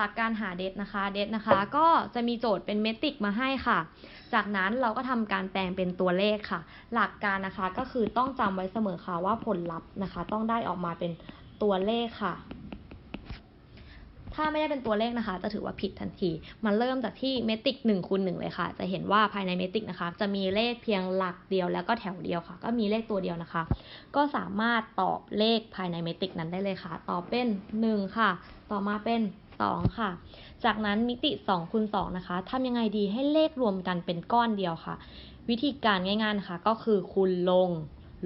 หลักการหาเดทนะคะ เดทนะคะ ก็จะมีโจทย์เป็นเมตริกมาให้ค่ะ จากนั้นเราก็ทำการแปลงเป็นตัวเลขค่ะ หลักการนะคะก็คือต้องจำไว้เสมอค่ะว่าผลลัพธ์นะคะ ต้องได้ออกมาเป็นตัวเลขค่ะ ถ้าไม่ได้เป็นตัวเลขนะคะ จะถือว่าผิดทันที มันเริ่มจากที่เมตริก1คูณ1เลยค่ะ จะเห็นว่าภายในเมตริกนะคะ จะมีเลขเพียงหลักเดียวแล้วก็แถวเดียวค่ะ ก็มีเลขตัวเดียวนะคะ ก็สามารถตอบเลขภายในเมตริกนั้นได้เลยค่ะ ตอบเป็น 1 ค่ะ ต่อมาเป็น 2 ค่ะ จากนั้นมิติ2คูณ2นะคะทำยังไงดีให้เลขรวมกันเป็นก้อนเดียวค่ะ วิธีการง่ายๆนะคะก็คือคูณลง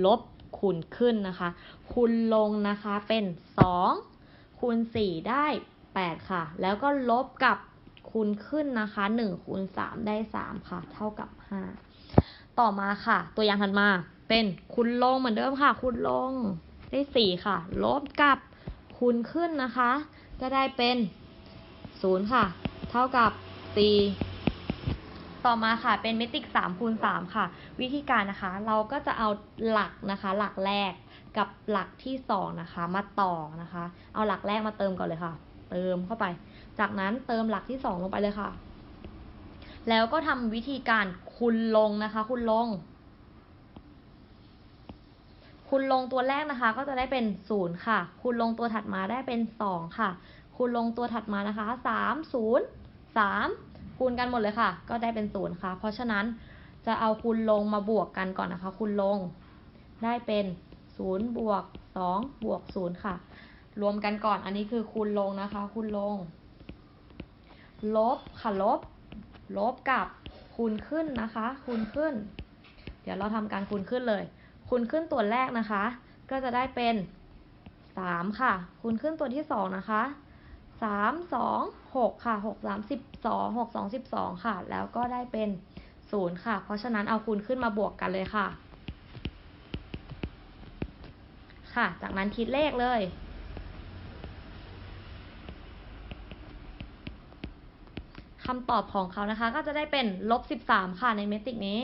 ลบคูณขึ้นนะคะ คูณลงนะคะเป็น 2 คูณ 4 ได้ 8 ค่ะ แล้วก็ลบกับคูณขึ้นนะคะ1คูณ3ได้ 3 ค่ะ เท่ากับ 5 ต่อมาค่ะ ตัวอย่างถัดมาเป็นคูณลงเหมือนเดิมค่ะ คูณลงได้ 4 ค่ะ ลบกับคูณขึ้นนะคะ ก็ได้เป็น 0 ค่ะ เท่ากับ4ต่อมาค่ะเป็นเมตริก3คูณ3ค่ะ วิธีการนะคะ เราก็จะเอาหลักนะคะ หลักแรกกับหลักที่2นะคะ มาต่อนะคะ เอาหลักแรกมาเติมก่อนเลยค่ะ เติมเข้าไป จากนั้นเติมหลักที่ 2 ลงไปเลยค่ะ แล้วก็ทำวิธีการคูณลงนะคะ คูณลง คูณลงตัวแรกนะคะ ก็จะได้เป็น 0 ค่ะ คูณลงตัวถัดมาได้เป็น 2 ค่ะ คูณลงตัวถัดมานะคะ 3 0 3 คูณกันหมดเลยค่ะ ก็ได้เป็น0ค่ะ เพราะฉะนั้นจะเอาคูณลงมาบวกกันก่อนนะคะ คูณลงได้เป็น0บวก2บวก0ค่ะ รวมกันก่อน อันนี้คือคูณลงนะคะ คูณลง ลบค่ะลบ ลบกับคูณขึ้นนะคะ คูณขึ้น เดี๋ยวเราทำการคูณขึ้นเลย คูณขึ้นตัวแรกนะคะ ก็จะได้เป็น 3 ค่ะ คูณขึ้นตัวที่ 2 นะคะ 3 2 6 ค่ะ 6 3 12 6 2 12 ค่ะ แล้วก็ได้เป็น 0 ค่ะ เพราะฉะนั้นเอาคูณขึ้นมาบวกกันเลยค่ะ ค่ะ จากนั้นคิดเลขเลย คำตอบของเขานะคะ ก็จะได้เป็นลบ 13 ค่ะในเมตริกนี้